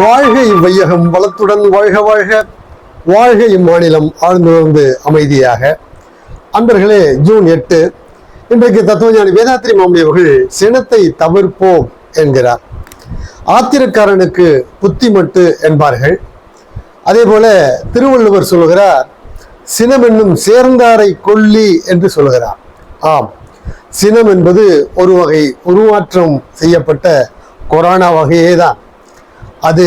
வாழ்க இவ்வையகம் வளத்துடன் வாழ்க வாழ்க. வாழ்க இம்மாநிலம் ஆழ்ந்துணர்ந்து அமைதியாக. அன்பர்களே ஜூன் எட்டு இன்றைக்கு தத்துவஞானி வேதாத்திரி மாமணி அவர்கள் சினத்தை தவிர்ப்போம் என்கிறார். ஆத்திரக்காரனுக்கு புத்தி மட்டு என்பார்கள். அதே போல திருவள்ளுவர் சொல்கிறார் சினம் என்னும் சேர்ந்தாரை கொல்லி என்று சொல்கிறார் ஆம் சினம் என்பது ஒரு வகை உருமாற்றம் செய்யப்பட்ட கொரோனா வகையே தான் அது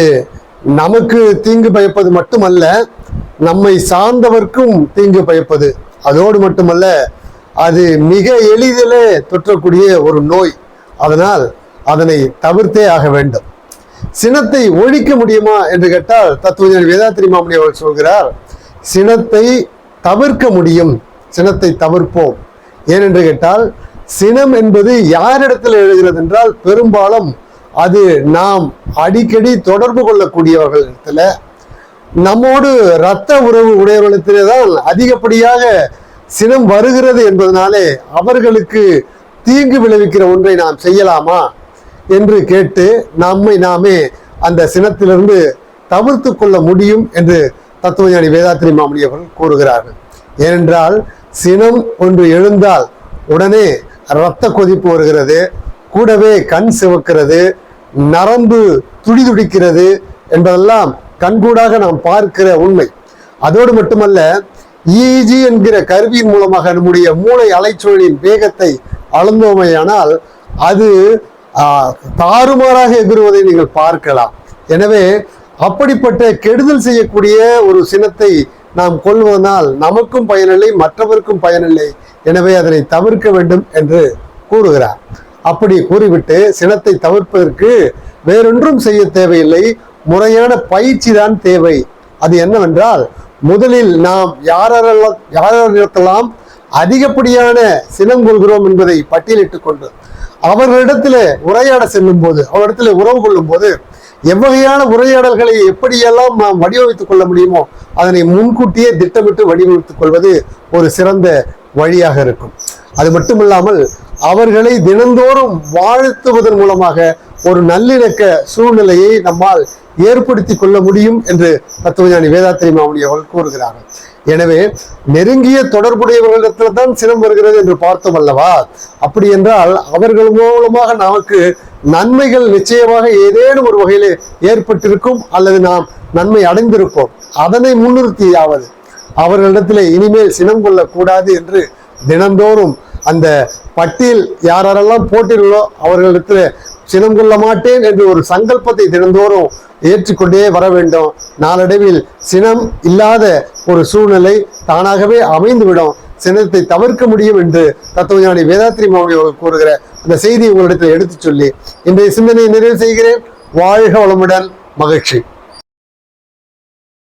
நமக்கு தீங்கு பயப்பது மட்டுமல்ல நம்மை சார்ந்தவர்க்கும் தீங்கு பயப்பது. அதோடு மட்டுமல்ல அது மிக எளிதிலே தொற்றக்கூடிய ஒரு நோய். அதனால் அதனை தவிர்த்தே ஆக வேண்டும். சினத்தை ஒழிக்க முடியுமா என்று கேட்டால் தத்துவஞானி வேதாத்திரி மாமணி அவர்கள் சொல்கிறார் சினத்தை தவிர்க்க முடியும். சினத்தை தவிர்ப்போம். ஏனென்று கேட்டால் சினம் என்பது யாரிடத்தில் எழுகிறது என்றால் பெரும்பாலும் அது நாம் அடிக்கடி தொடர்பு கொள்ளக்கூடியவர்கள் இடத்துல நம்மோடு இரத்த உறவு உடையவர்களிடத்திலே தான் அதிகப்படியாக சினம் வருகிறது என்பதனாலே அவர்களுக்கு தீங்கு விளைவிக்கிற ஒன்றை நாம் செய்யலாமா என்று கேட்டு நம்மை நாமே அந்த சினத்திலிருந்து தவிர்த்து கொள்ள முடியும் என்று தத்துவஞானி வேதாத்திரி மாமணி அவர்கள் கூறுகிறார்கள். ஏனென்றால் சினம் ஒன்று எழுந்தால் உடனே இரத்த கொதிப்பு வருகிறது. கூடவே கண் சிவக்கிறது நரம்பு துடிதுடிக்கிறது என்பதெல்லாம் கண்கூடாக நாம் பார்க்கிற உண்மை. அதோடு மட்டுமல்ல இஇஜி என்கிற கருவியின் மூலமாக நம்முடைய மூளை அலைச்சூழலின் வேகத்தை அளந்தோமையானால் அது தாறுமாறாக எதிர்வதை நீங்கள் பார்க்கலாம். எனவே அப்படிப்பட்ட கெடுதல் செய்யக்கூடிய ஒரு சினத்தை நாம் கொள்வதனால் நமக்கும் பயனில்லை மற்றவருக்கும் பயனில்லை. எனவே அதனை தவிர்க்க வேண்டும் என்று கூறுகிறார். அப்படி கூறிவிட்டு சினத்தை தவிர்ப்பதற்கு வேறொன்றும் செய்ய தேவையில்லை. முறையான பயிற்சி தான் தேவை. அது என்னவென்றால் முதலில் நாம் யாரெல்லாம் யாரெல்லாம் அதிகப்படியான சினம் கொள்கிறோம் என்பதை பட்டியலிட்டுக் கொண்டு அவர்களிடத்துல உரையாட செல்லும் போது அவரிடத்துல உறவு கொள்ளும் போது எவ்வகையான உரையாடல்களை எப்படியெல்லாம் நாம் வடிவமைத்துக் கொள்ள முடியுமோ அதனை முன்கூட்டியே திட்டமிட்டு வடிவமைத்துக் கொள்வது ஒரு சிறந்த வழியாக இருக்கும். அது மட்டுமில்லாமல் அவர்களை தினந்தோறும் வாழ்த்துவதன் மூலமாக ஒரு நல்லிணக்க சூழ்நிலையை நம்மால் ஏற்படுத்தி கொள்ள முடியும் என்று தத்துவஞானி வேதாத்திரி மாமணி அவர்கள் கூறுகிறார்கள். எனவே நெருங்கிய தொடர்புடையவர்களிடத்தில் தான் சினம் வருகிறது என்று பார்த்தோம் அல்லவா? அப்படி என்றால் அவர்கள் மூலமாக நமக்கு நன்மைகள் நிச்சயமாக ஏதேனும் ஒரு வகையில் ஏற்பட்டிருக்கும் அல்லது நாம் நன்மை அடைந்திருப்போம். அதனை முன்னிறுத்தியாவது அவர்களிடத்தில் இனிமேல் சினம் கொள்ளக்கூடாது என்று தினந்தோறும் அந்த பட்டியல் யாரெல்லாம் போட்டியிலோ அவர்களிடத்தில் சினம் கொள்ள மாட்டேன் என்று ஒரு சங்கல்பத்தை தினந்தோறும் ஏற்றுக்கொண்டே வர வேண்டும். நாளடைவில் சினம் இல்லாத ஒரு சூழ்நிலை தானாகவே அமைந்துவிடும். சினத்தை தவிர்க்க முடியும் என்று தத்துவஞானி வேதாத்திரி மாமி அவர்கள் கூறுகிற அந்த செய்தியை உங்களிடத்தில் எடுத்துச் சொல்லி இன்றைய சிந்தனையை நிறைவு செய்கிறேன். வாழ்க வளமுடன் மகிழ்ச்சி.